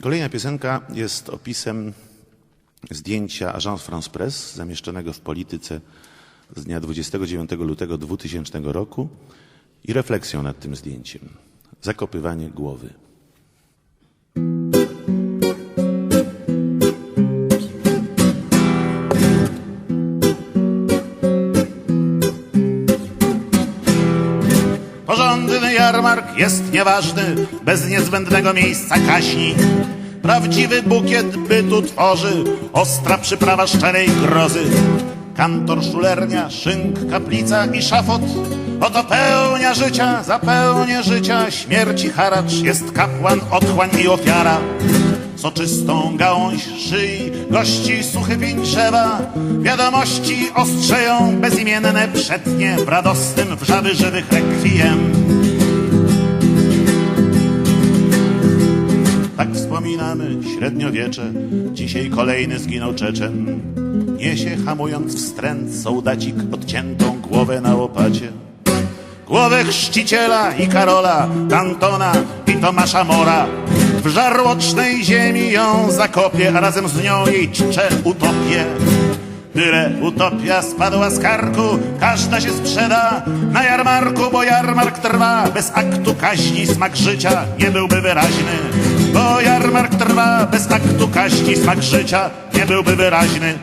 Kolejna piosenka jest opisem zdjęcia Agence France Presse zamieszczonego w Polityce z dnia 29 lutego 2000 roku i refleksją nad tym zdjęciem. Zakopywanie głowy. Porządny jarmark jest nieważny, bez niezbędnego miejsca kaśni. Prawdziwy bukiet bytu tworzy ostra przyprawa szczerej grozy. Kantor, szulernia, szynk, kaplica i szafot Oto pełnia życia, zapełnia życia Śmierci haracz jest kapłan, otchłań i ofiara Soczystą gałąź szyi gości suchy pień drzewa Wiadomości ostrzeją bezimienne przetnie W radosnym wrzawy żywych rekwiem. Tak wspominamy średniowiecze Dzisiaj kolejny zginął Czeczen. Niesie hamując wstręt sołdacik odciętą głowę na łopacie. Głowę chrzciciela i Karola, Dantona i Tomasza Mora. W żarłocznej ziemi ją zakopie, a razem z nią jej czcze utopię Tyle utopia spadła z karku, każda się sprzeda na jarmarku, bo jarmark trwa. Bez aktu kaźni smak życia nie byłby wyraźny. Bo jarmark trwa, bez aktu kaźni smak życia nie byłby wyraźny.